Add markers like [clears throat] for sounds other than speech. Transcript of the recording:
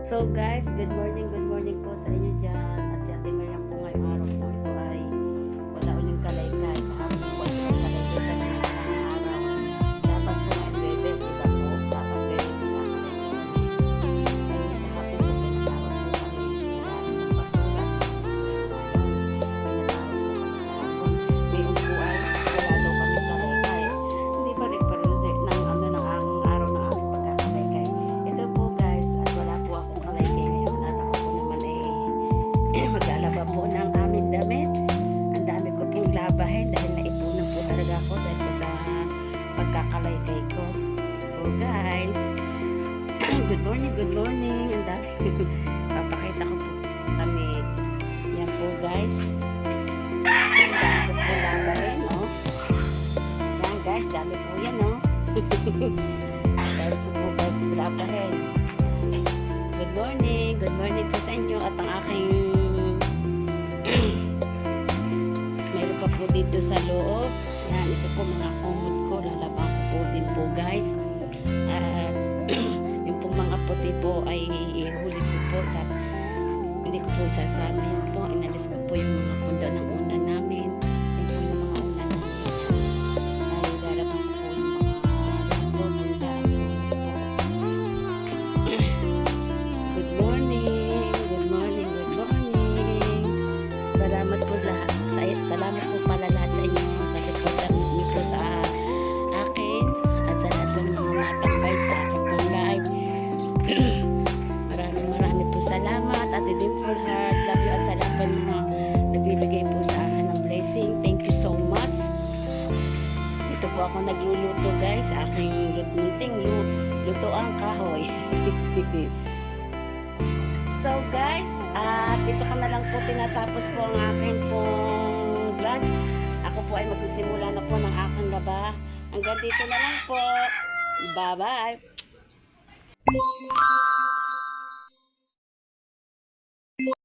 So guys, good morning, good morning po sa inyo dyan. At si Ate Miriam po ngayong araw po maglalaba po ng aming damit. Ang dami ko pong labahin dahil naipunan po talaga ako dahil sa pagkakalaykay ko. So guys, [clears throat] good morning, good morning. Ang dami. [laughs] Papakita ko po kami. Yan po guys. Ang dami ko po labahin, no? Yan guys, dami po yan, no? [laughs] Dahil ko po guys labahin. Po dito sa loob. Yan, ito po mga kumot ko. Lalaban ko po din po guys. At [clears throat] yung po mga puti po ay ihuli ko po. At hindi ko po isasama yun po. Inalis ko po yung mga pundo ng una ako nagluluto guys. Aking lutunting lu luto ang kahoy. [laughs] So guys, at dito ko na lang po tinatapos po ang akin pong vlog. Ako po ay magsisimula na po ng aking laba. Hanggang dito na lang po. Bye-bye.